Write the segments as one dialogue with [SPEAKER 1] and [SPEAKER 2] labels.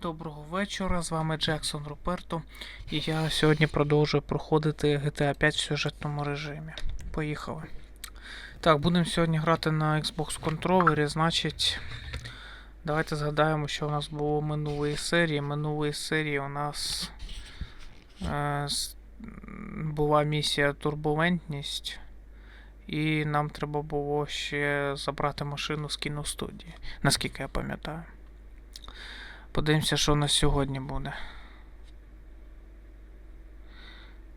[SPEAKER 1] доброго вечора. З вами Джексон Руперто. І я сьогодні продовжую проходити GTA 5 в сюжетному режимі. Поїхали. Так, будемо сьогодні грати на Xbox контролері, значить. Давайте згадаємо, що у нас було минулої серії. Минулої серії у нас е, була місія Турбулентність. І нам треба було ще забрати машину з кіностудії, наскільки я пам'ятаю. Подивимося, що у нас сьогодні буде.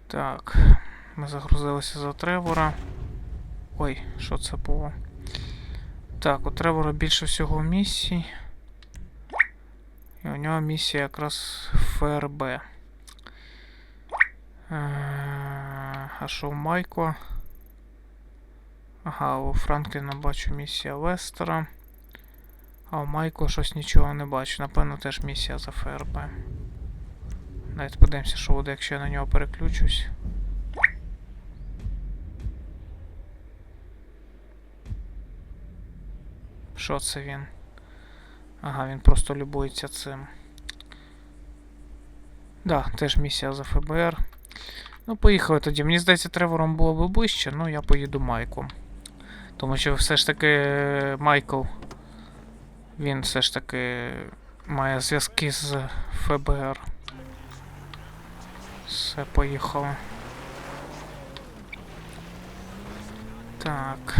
[SPEAKER 1] Так, ми загрузилися за Тревора. Ой, що це було? Так, у Тревора більше всього місій. І у нього місія якраз ФРБ. Е, А що у Майкла? Ага, у Франкліна бачу місія Лестера. А у Майкла щось нічого не бачу. Напевно, теж місія за ФРБ. Давайте подивимося, що буде, якщо я на нього переключусь. Що це він? Ага, він просто любується цим. Да, теж місія за ФБР. Ну, поїхали тоді. Мені здається, Тревором було б ближче, ну я поїду Майком. Тому що все ж таки е, Майкл. Він все ж таки має зв'язки з ФБР. Все, поїхали. Так.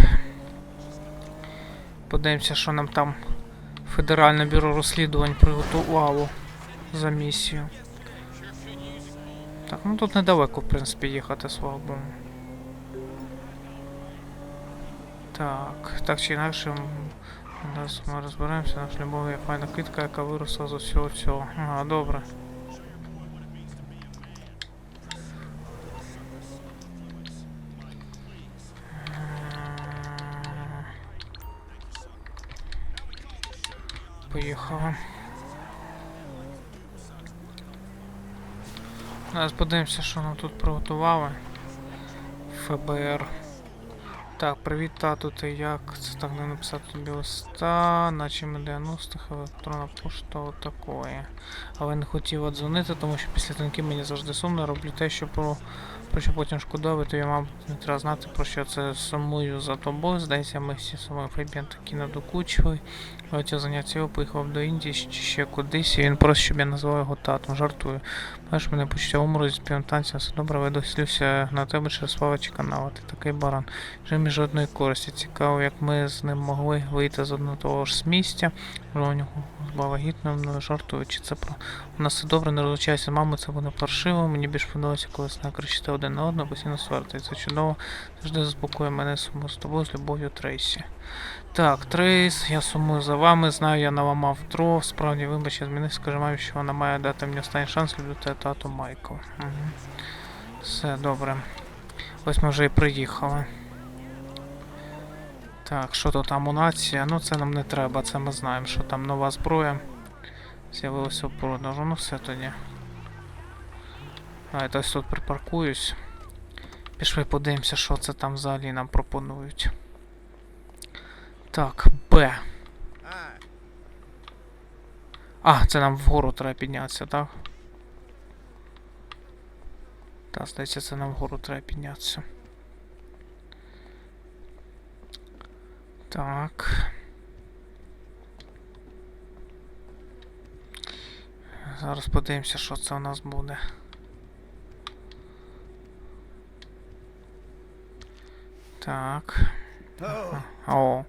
[SPEAKER 1] Подивимося, що нам там Федеральне бюро розслідувань приготувало за місію. Так, ну тут недалеко, в принципі, їхати, слава Богу. Так, так чи інакше, зараз ми розберемося, наш любов є файна квітка, яка виросла з усього цього. Ага, добре. М, Поїхали. Зараз подивимося, що нам тут приготували. ФБР. Так, привіт, тату, ти як? Це так не написати тобі листа, наче ми 90-х, електронна пошта отакої. Але не хотів дзвонити, тому що після танків мені завжди сумно, роблю те, що про, про що потім шкодовий, тобі, мабуть, не треба знати, про що це сумую за тобою. Здається, ми всі сумуємо Фейбіан такі надокучили. Хотів заняття його, поїхав до Індії чи ще кудись, і він просить, щоб я назвав його татом. Жартую. Знаєш, мене почуття умору зі співом танця, все добре, видослюся на тебе через слава канала. Ти такий баран. Між жодної користі. Цікаво, як ми з ним могли вийти з одного того ж з місця. У нього багітно, ну, жартую, чи це про. У нас все добре, не розлучайся з мамою, це буде паршиво. Мені більш подобається, коли сна кричите один на одного, постійно. Це чудово. Завжди заспокоює мене суму з тобою, з любов'ю Трейсі. Так, Трейс, я сумую за вами, знаю, я наламав дров, справді, вибач, я змінив, скажи мамі, що вона має дати мені останній шанс, тебе, тату Майкл. Угу. Все, добре. Ось ми вже і приїхали. Так, що тут амунація? Ну це нам не треба, це ми знаємо, що там нова зброя. З'явилася в продажу, ну все тоді. А, я ось тут припаркуюсь. Пішли подивимося, що це там взагалі нам пропонують. Так, Б. А, це нам вгору треба піднятися, так? Так, здається, це нам вгору треба піднятися. Так. Зараз подивимося, що це у нас буде. Так. О,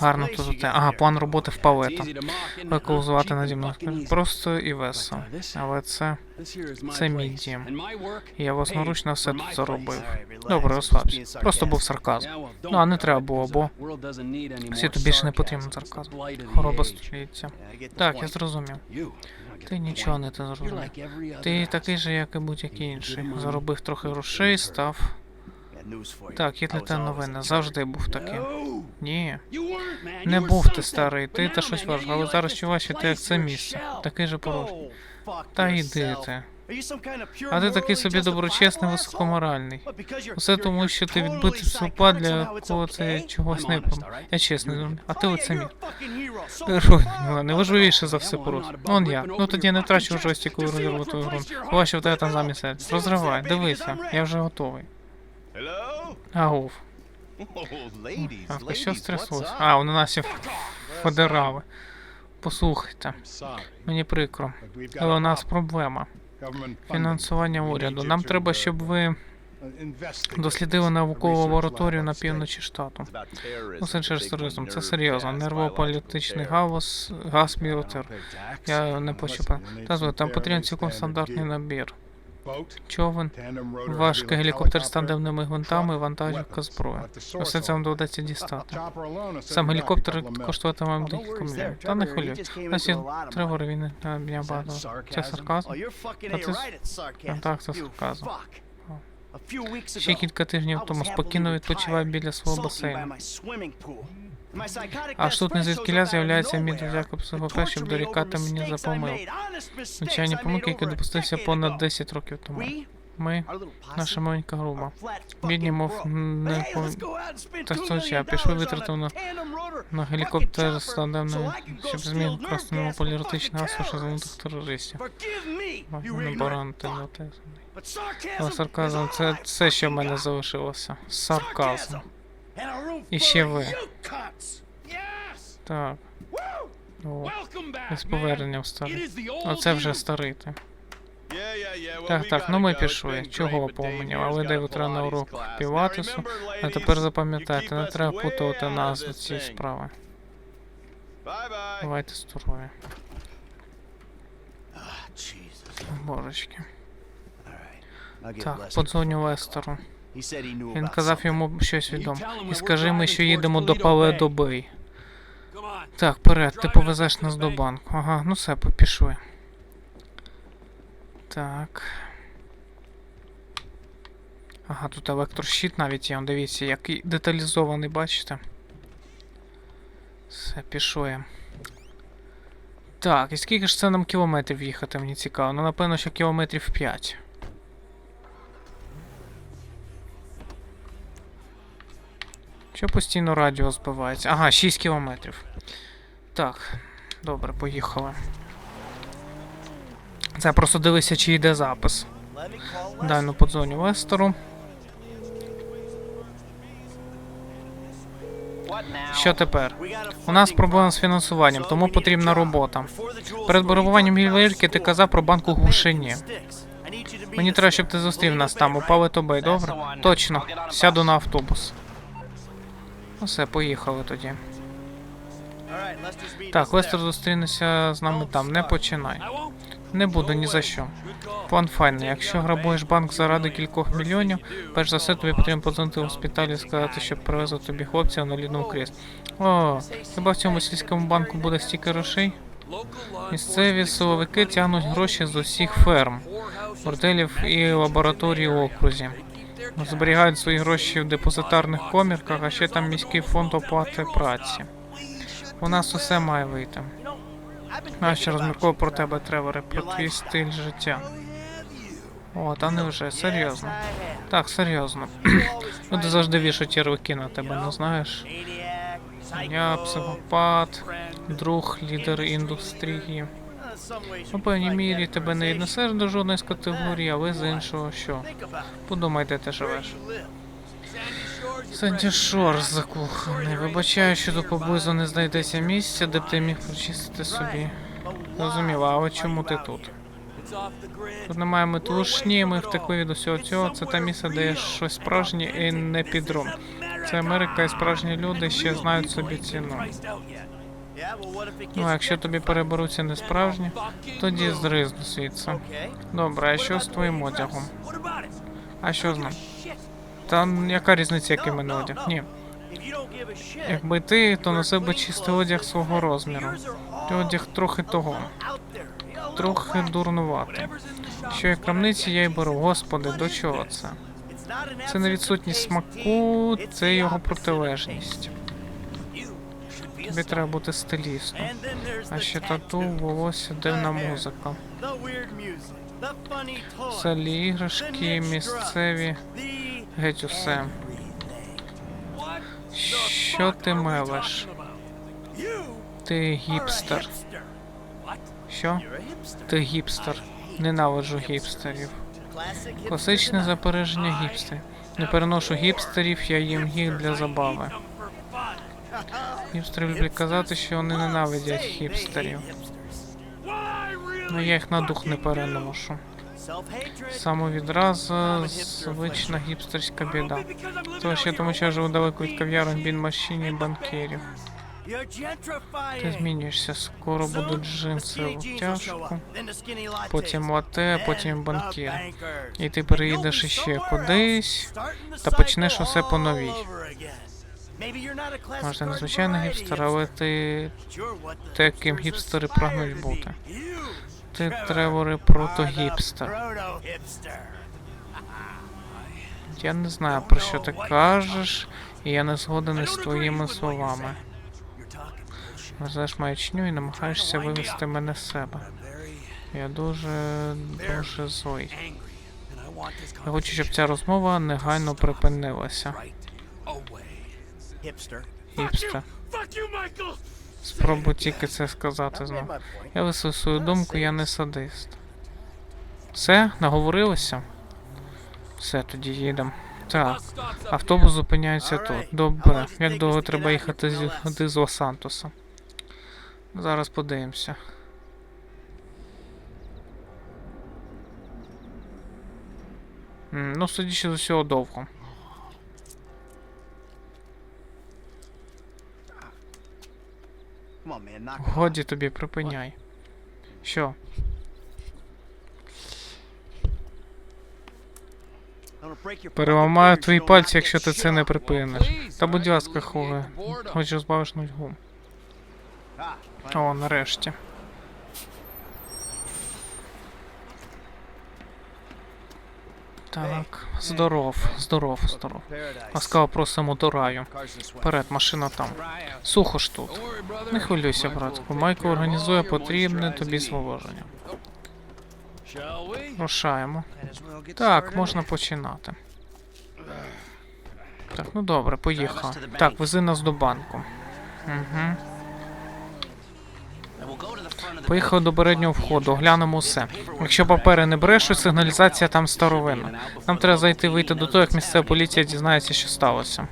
[SPEAKER 1] гарно тут. у те- Ага, план роботи в палета. Виколзувати наді мною. Просто і весело. Але це. це мій дім. Я власноручно все тут заробив. Добре, розслабся. Просто був сарказм. Ну, а не треба було, бо світу більше не потрібен сарказм. Хвороба століття. Так, я зрозумів. Ти нічого не те зрозумів. Ти такий же, як і будь-який інший. Заробив трохи грошей, став. Так, є для тебе новини. Завжди був таким. Ні. Не був ти старий, ти та щось важливо, але зараз чуваєш, що ти як це місце. Такий же порожній. Та йди ти. А ти такий собі доброчесний, високоморальний. Усе тому, що ти відбитий психопат, для кого це чогось не пом. Я чесний, а ти оце мій. Герой, ну, найважливіше за все просто. Он я. Ну тоді я не втрачу жості, коли розірву твою гру. Бачу, в тебе там замість серця. Розривай, дивися, я вже готовий. Агув. Так, а що стряслось? А, вони наші федерали. Послухайте, мені прикро. Але у нас проблема. Фінансування уряду. Нам треба, щоб ви дослідили наукову лабораторію на півночі штату. Усе через тероризм. Це серйозно. Нервополітичний галас, газ мілотер. Я не почув. Та там потрібен цілком стандартний набір. Човен, важкий гелікоптер з тандемними гвинтами, вантажівка зброя. Усе це вам доведеться дістати. Сам гелікоптер коштуватиме вам декілька мільйонів. Та не хвилюй. Нас є Тревор, він не мене багато. Це сарказм? Та с- А, Так, це сарказм. Ще кілька тижнів тому спокійно відпочивав біля свого басейну. Аж тут не звідкіля з'являється мій друзяка психопат, щоб дорікати мені за помилку. Звичайні помилки, які допустився понад 10 років тому. Ми, наша маленька група, бідні, мов не по... Я пішов витратив на, на гелікоптер з тандемною, щоб змін красному політичний асу, що звинутих терористів. Не баранти, не те. Але сарказм це все, що в мене залишилося. Сарказм. І ще ви. Так. О, з поверненням старий. Оце вже старий ти. Так, так, ну ми пішли. Чого помнів? Але де утра на урок пілатесу. А тепер запам'ятайте, не треба путувати назви цієї справи. Бувайте здорові. Божечки. Так, подзвоню Лестеру. Він казав йому щось відомо. І скажи ми, що їдемо до Паледо Бей. Так, вперед, ти повезеш нас до банку. Ага, ну все, пішли. Так. Ага, тут електрощит навіть є, дивіться, який деталізований, бачите? Все, пішли. Так, і скільки ж це нам кілометрів їхати, мені цікаво. Ну, напевно, що кілометрів 5. Що постійно радіо збивається? Ага, 6 кілометрів. Так, добре, поїхали. Це просто дивися, чи йде запис. Дай ну подзвоню Лестеру. Що тепер? У нас проблема з фінансуванням, тому потрібна робота. Перед перебуванням ювелірки ти казав про банку глушині. Мені треба, щоб ти зустрів нас там, у Палетобей, добре? Точно. Сяду на автобус. Ну все, поїхали тоді. Так, Лестер зустрінеться з нами там, не починай. Не буду ні за що. План файний. Якщо грабуєш банк заради кількох мільйонів, перш за все тобі потрібно подзвонити в госпіталь і сказати, щоб привезли тобі хлопця на лідному кріслі. О, хіба в цьому сільському банку буде стільки грошей? Місцеві силовики тягнуть гроші з усіх ферм, борделів і лабораторій у окрузі. Зберігають свої гроші в депозитарних комірках, а ще там міський фонд оплати праці. У нас усе має вийти. А ще розмірково про тебе, Треворе, про твій стиль життя. О, та не вже, серйозно. Так, серйозно. Люди завжди вішать ярлики на тебе, не знаєш? Я психопат, друг, лідер індустрії. У певній мірі тебе не віднесеш до жодної з категорій, але з іншого що? Подумай, де ти живеш. Санді Шор закоханий. Вибачаю, що до поблизу не знайдеться місця, де б ти міг прочистити собі. Зрозуміло, але чому ти тут? Тут немає метушні, ми втекли від усього цього. Це те місце, де є щось справжнє і не підром. Це Америка і справжні люди ще знають собі ціну. Ну, а якщо тобі переберуться не справжні, тоді зризну звідси. Добре, а що з твоїм одягом? А що з ним? Та яка різниця, який мене одяг? Ні. Якби ти, то носив би чистий одяг свого розміру. Ти одяг трохи того. Трохи дурнувати. Що я крамниці, я й беру. Господи, до чого це? Це не відсутність смаку, це його протилежність. Тобі треба бути стилістом. А ще тату, волосся, дивна музика. Селі іграшки, місцеві, геть усе. Що ти мелеш? Ти гіпстер. Що? Ти гіпстер. Ненавиджу гіпстерів. Класичне запереження гіпстерів. Не переношу гіпстерів, я їм їх для забави. Гіпстери люблять казати, що вони ненавидять хіпстерів. Ну я їх на дух не переношу. Самовідраза звична гіпстерська біда. Тож я тому, що я живу далеко від кав'ярень, бін машині і банкірів. Ти змінюєшся, скоро будуть джинси в тяжку, потім лате, потім банкір. І ти переїдеш іще кудись, та почнеш усе по новій. Може, ти не звичайний гіпстер, але ти те, ким гіпстери прагнуть бути. Ти Тревори протогіпстер. Я не знаю про що ти кажеш, і я не згоден із твоїми словами. Везеш маячню і намагаєшся вивести мене з себе. Я дуже, дуже злий. Я хочу, щоб ця розмова негайно припинилася.
[SPEAKER 2] Hipster.
[SPEAKER 1] Гіпстер.
[SPEAKER 3] Fuck you, Michael!
[SPEAKER 1] Спробуй тільки це сказати знову. Я висловив свою думку, я не садист. Все, наговорилися? Все, тоді їдемо. Так, автобус зупиняється тут. Добре. Як довго треба їхати з, з, з Лос-Сантоса? Зараз подивимося. Ну, судячи з усього довго. Годі тобі, припиняй. Що? Переламаю твої пальці, якщо ти це не припиниш. Та будь ласка, хули. Хоч розбавиш нудьгу.
[SPEAKER 2] Ah.
[SPEAKER 1] О, нарешті. Так, здоров, здоров, здоров. Ласкаво просимо до раю. Вперед, машина там. Сухо ж тут. Не хвилюйся, братку. Майко організує потрібне тобі зволоження. Рушаємо. Так, можна починати. Так, ну добре, поїхав. Так, вези нас до банку. Угу. Поїхали до переднього входу, оглянемо все. Якщо папери не брешуть, сигналізація там старовинна. Нам треба зайти вийти до того, як місцева поліція дізнається, що сталося.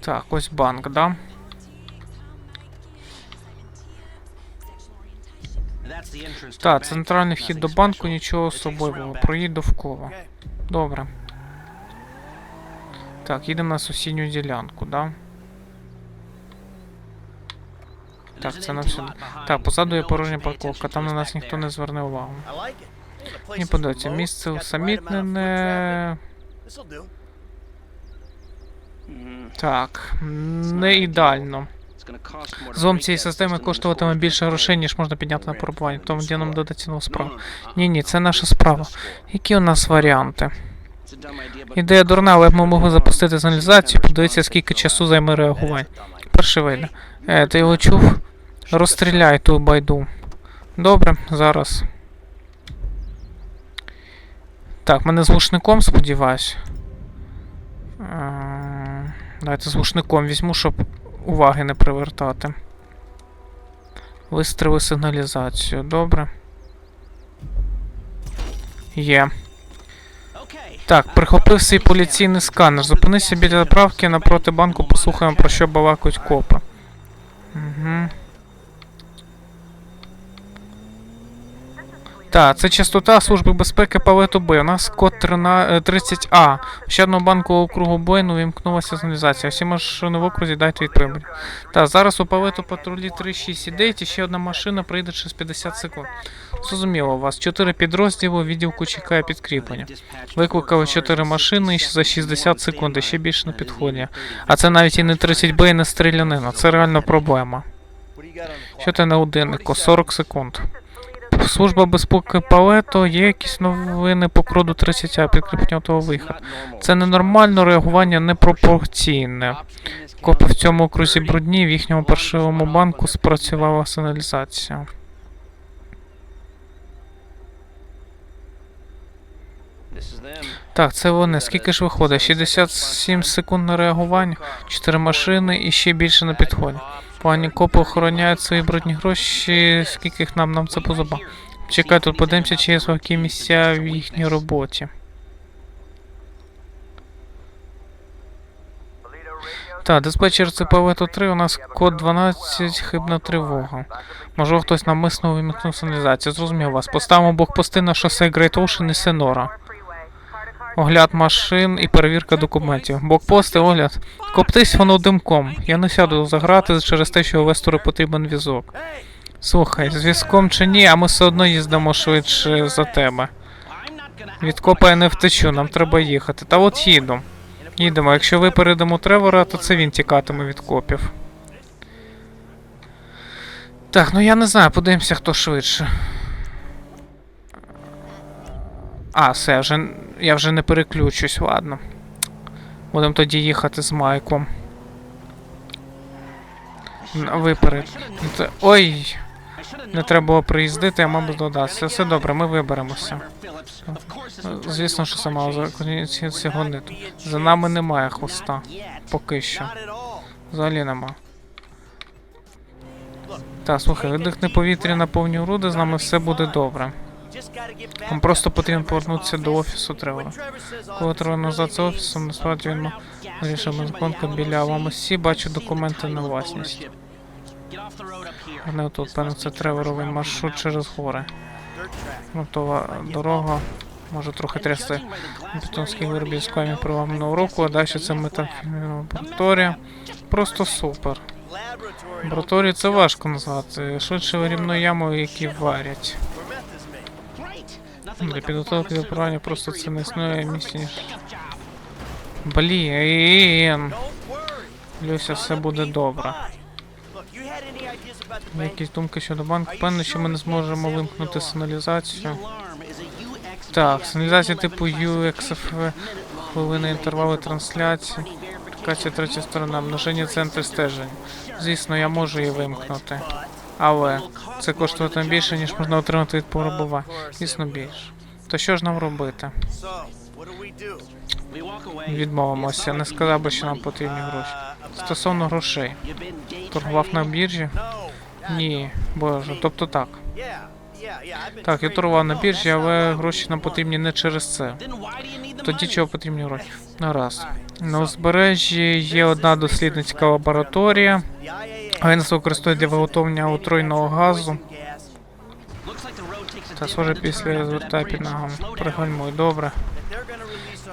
[SPEAKER 1] Так, ось банк, да? Так, центральний вхід до банку, нічого особливого. Проїдь довкола. Добре. Так, їдемо на сусідню ділянку, да? Так, це на всюди. Так, позаду є порожня парковка, там на нас ніхто не зверне увагу. Мені подобається, місце усамітнене. Так, не ідеально. Злом цієї системи коштуватиме більше грошей, ніж можна підняти на порубування, тому де нам додаться нову справу. Ні, ні, це наша справа. Які у нас варіанти? Ідея дурна, але б ми могли запустити сигналізацію, подивитися, скільки часу займе реагування. Перший вийде. Е, ти його чув? Розстріляй ту байду. Добре, зараз. Так, мене з глушником, сподіваюсь. Е, Давайте з глушником візьму, щоб уваги не привертати. Вистріли сигналізацію. Добре. Є. Так, прихопив свій поліційний сканер. Зупинися біля заправки напроти банку, послухаємо про що балакають копи. Угу. Так, це частота Служби безпеки Палету Б. У нас код 30А. Ще одного банку округу Бойну вимкнулася сигналізація. Всі машини в окрузі дайте відповідь. Так, зараз у Палету патрулі 369 і ще одна машина прийде через 50 секунд. Зрозуміло, у вас 4 підрозділи, відділку чекає підкріплення. Викликали 4 машини за 60 секунд, і ще більше на підході. А це навіть і не 30Б, і не стрілянина. Це реально проблема. Що ти на годиннику? 40 секунд. Служба безпеки Палето, є якісь новини по кроду 30, а підкріплення того вихід. Це ненормально, реагування непропорційне. Копи в цьому окрузі брудні в їхньому паршивому банку спрацювала сигналізація. Так, це вони. Скільки ж виходить? 67 секунд на реагування, 4 машини і ще більше на підході. Пані копи охороняють свої брудні гроші, скільки їх нам нам це позаба. Чекай, тут подивимося, чи є слабкі місця в їхній роботі. Так, диспетчер ЦПВ 3 у нас код 12, хибна тривога. Можливо, хтось навмисно вимікнув сигналізацію. Зрозумів вас. Поставимо блокпости на шосе Great Ocean і Сенора. Огляд машин і перевірка документів. Блокпости, огляд. Коптись воно димком. Я не сяду заграти через те, що Вестору потрібен візок. Слухай, зв'язком чи ні, а ми все одно їздимо швидше за тебе. Від копа я не втечу, нам треба їхати. Та от їду. Їдемо. Якщо випередимо Тревора, то це він тікатиме від копів. Так, ну я не знаю, подивимося, хто швидше. А, все, вже, я вже не переключусь, ладно. Будемо тоді їхати з Майком. Виперед. Ну, Ой, не треба було приїздити, я мабуть додатися. Все добре, ми виберемося. Звісно, що сама цього нету. За нами немає хвоста. Поки що. Взагалі нема. Так, слухай, видихни повітря на повні груди, з нами все буде добре. Нам просто потрібно повернутися до офісу Тревора. Коли Тревор назад
[SPEAKER 2] з
[SPEAKER 1] офісом, насправді він вирішив
[SPEAKER 2] гонку
[SPEAKER 1] біля вам
[SPEAKER 2] усі
[SPEAKER 1] бачу документи на власність. Не тут, певно, це Треворовий маршрут через гори. Тобто дорога може трохи трясти. Бетонський виробів з камінь на уроку, а далі це метафільмова лабораторія. Просто супер. Лабораторію це важко назвати. Швидше вирівну яму, які варять. Для підготовки до поранення просто це не існує місці, ніж. Блін. Люся, все буде добре. Якісь думки щодо банку? Впевнений, що ми не зможемо вимкнути сигналізацію. Так, сигналізація типу UXF, хвилини інтервали трансляції. Катя третя сторона, множення центри стеження. Звісно, я можу її вимкнути. Але це коштуватиме більше, ніж можна отримати від пограбування. Звісно, більше. То що ж нам робити? Відмовимося. Не сказав би, що нам потрібні гроші. Стосовно грошей. Торгував на біржі? Ні, боже, тобто так. Так, я торгував на біржі, але гроші нам потрібні не через це. Тоді чого потрібні гроші? Нараз. На узбережжі є одна дослідницька лабораторія. Агентство використовує для виготовлення отруйного газу. Та схоже після зверта під ногами. Пригальмуй, добре.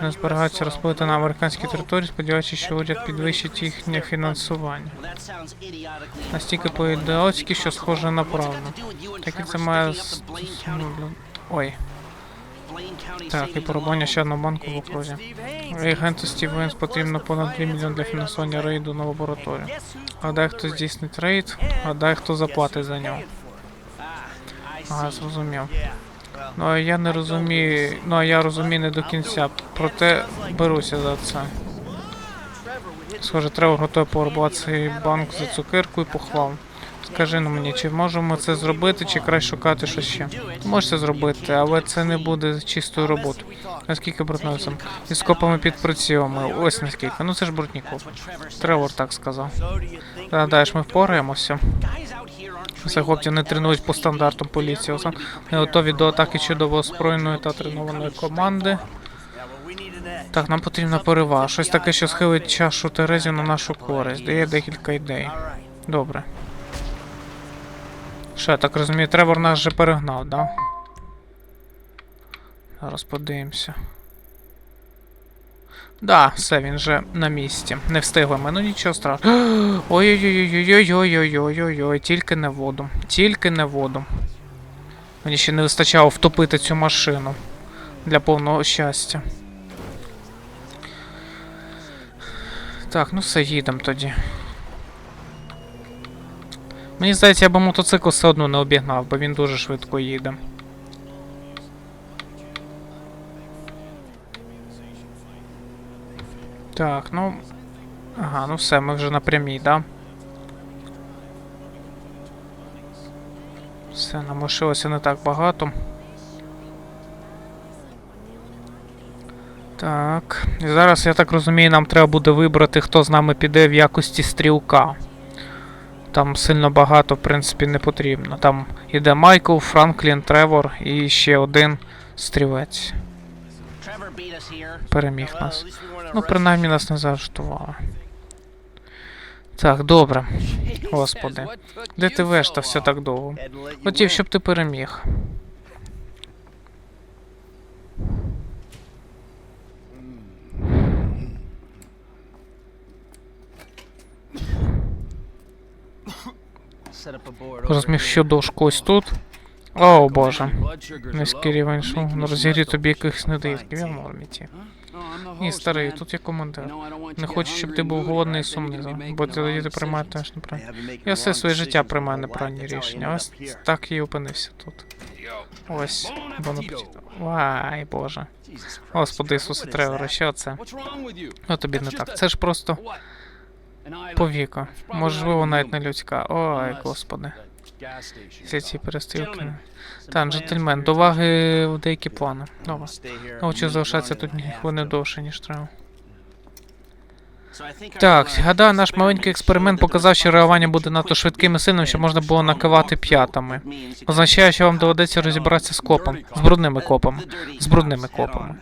[SPEAKER 1] Не
[SPEAKER 2] збираються
[SPEAKER 1] розплити на американській території, сподіваючись, що уряд підвищить їхнє фінансування. Настільки по що схоже на правду. Так і це має... Ой так, і порубання ще одного банку в окрузі. Агенту Стів Венс потрібно понад 2 мільйони для фінансування рейду на лабораторію. Гадай, хто здійснить рейд, гадай, хто заплатить за нього. Ага, зрозумів. Ну а я не розумію. Ну а я розумію не до кінця. Проте беруся за це. Схоже, треба готовий порубати цей банк за цукерку і похвал. Скажи ну мені, чи можемо це зробити, чи краще шукати щось ще? Можеш це зробити, але це не буде чистою роботою. Наскільки брудною І з копами під прицілами. Ось наскільки. Ну це ж
[SPEAKER 3] says.
[SPEAKER 1] Тревор так сказав. Гадаєш, ми впораємося?
[SPEAKER 3] Trained
[SPEAKER 1] хлопці не тренують по стандартам поліції. Не готові до атаки чудово озброєної та тренованої команди. Так, нам потрібна перевага. Щось таке, що схилить чашу Терезію на нашу користь. Дає декілька ідей. Добре. Що, я так розумію, Тревор нас вже перегнав, да? Зараз подивимося. Да, все, він вже на місці. Не встигли ми, ну нічого страшного. Ой-ой-ой-ой-ой-ой-ой-ой-ой, тільки не воду. Тільки не воду. Мені ще не вистачало втопити цю машину для повного щастя. Так, ну все, їдемо тоді. Мені здається, я би мотоцикл все одно не обігнав, бо він дуже швидко їде. Так, ну. Ага, ну все, ми вже на прямій, да? Все, нам лишилося не так багато. Так. І зараз, я так розумію, нам треба буде вибрати, хто з нами піде в якості стрілка. Там сильно багато, в принципі, не потрібно. Там іде Майкл, Франклін, Тревор і ще один
[SPEAKER 3] here.
[SPEAKER 1] Переміг нас. Ну, принаймні нас не заарештували. Так, добре. Господи. Де ти вештався так довго? Хотів, щоб ти переміг. Розміщу дошку ось тут. О, боже. Низький рівень шуму.
[SPEAKER 4] me
[SPEAKER 1] Ну розігрій тобі якихось недоїдків. Я в нормі ті.
[SPEAKER 4] The
[SPEAKER 1] Ні, старий, тут є командир. Не хочу, щоб ти був голодний і сумний, бо
[SPEAKER 4] the
[SPEAKER 1] тоді ти приймаєш теж неправильно. Я все своє життя приймаю неправильні рішення. Ось так і опинився тут. Ось. Бон апетіто. Вай, боже. Господи
[SPEAKER 2] Trevor,
[SPEAKER 1] Ісусе
[SPEAKER 2] that?
[SPEAKER 1] що це? Ну тобі не так. Це ж просто. Повіка. Можливо, навіть не людська. Ой, господи. Всі ці перестрілки. Так, джентльмен, до уваги в деякі плани. Добре.
[SPEAKER 2] Minute
[SPEAKER 1] залишатися тут хвилини довше, ніж треба. Так, гадаю, наш маленький експеримент показав, що реагування буде надто швидким і сильним, що можна було накивати п'ятами. Означає, що вам доведеться розібратися з копом, з брудними копами, з брудними копами.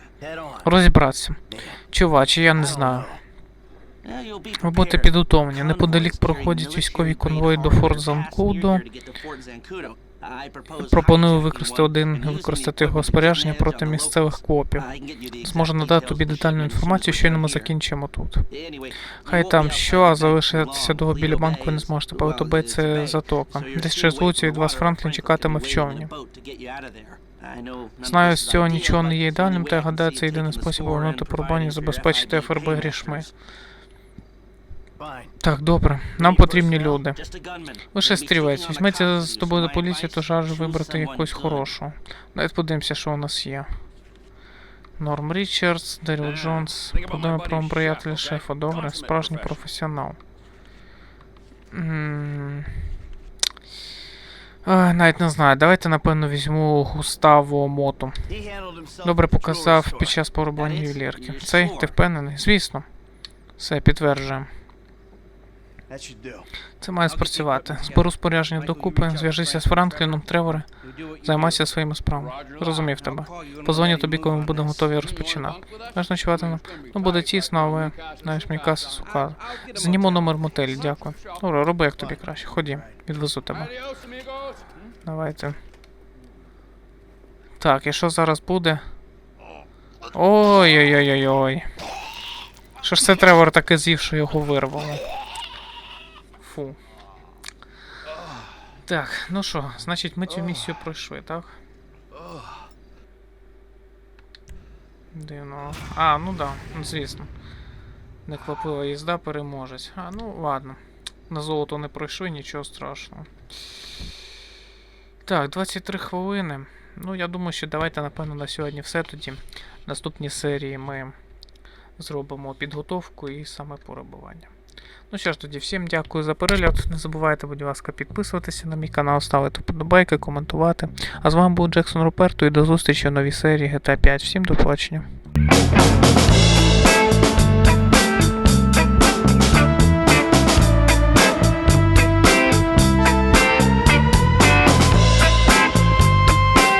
[SPEAKER 1] Розібратися.
[SPEAKER 2] Man,
[SPEAKER 1] Чуваче, я не знаю.
[SPEAKER 3] Prepared.
[SPEAKER 1] підготовлені. Неподалік проходять військові конвої до Форт
[SPEAKER 3] propose
[SPEAKER 1] Пропоную використати один використати його спорядження проти місцевих копів. Зможу надати тобі детальну інформацію, щойно ми закінчимо тут. Хай там що, а залишитися довго біля банку ви не зможете. Бей
[SPEAKER 3] it's
[SPEAKER 1] це затока. Десь через вулицю від вас Франклін чекатиме в човні. Знаю, з цього нічого не є ідеальним, та я гадаю, це єдиний спосіб повернути порубання і забезпечити ФРБ грішми. Так, добре. Нам потрібні люди.
[SPEAKER 3] Speaking on the
[SPEAKER 1] Візьметься з тобою до поліції,
[SPEAKER 3] advice.
[SPEAKER 1] то жару вибрати якусь хорошу. Давайте подивимося, що у нас є. Норм Річардс, Деріл Джонс.
[SPEAKER 4] buddy
[SPEAKER 1] про приятеля шефа. Добре, справжній професіонал. Навіть не знаю. Давайте, напевно, візьму Густаво Моту. Добре показав під час
[SPEAKER 3] That
[SPEAKER 1] ювелірки. Цей, ти впевнений? Звісно. Все, підтверджуємо. Це має спрацювати. Зберу спорядження докупи, зв'яжися з Франкліном, Треворе, займайся своїми справами. Зрозумів тебе. Позвоню тобі, коли ми будемо готові розпочинати. Знаєш, ночувати нам? Ну, буде тісно, але, знаєш, мій каса сука. Зніму номер мотелі, дякую. Добре, роби як тобі краще. Ходім, відвезу тебе. Давайте. Так, і що зараз буде? Ой-ой-ой-ой-ой. Що ж це Тревор таке з'їв, що його вирвало? Фу. Так, ну що, значить ми цю місію пройшли, так? Дивно. А, ну да, ну, звісно. Некваплива їзда переможець. А, ну ладно. На золото не пройшли, нічого страшного. Так, 23 хвилини. Ну, я думаю, що давайте, напевно, на сьогодні все тоді. В наступній серії ми зробимо підготовку і саме порабування. Ну що ж тоді, всім дякую за перегляд. Не забувайте, будь ласка, підписуватися на мій канал, ставити вподобайки, коментувати. А з вами був Джексон Руперто і до зустрічі в новій серії GTA 5. Всім до побачення.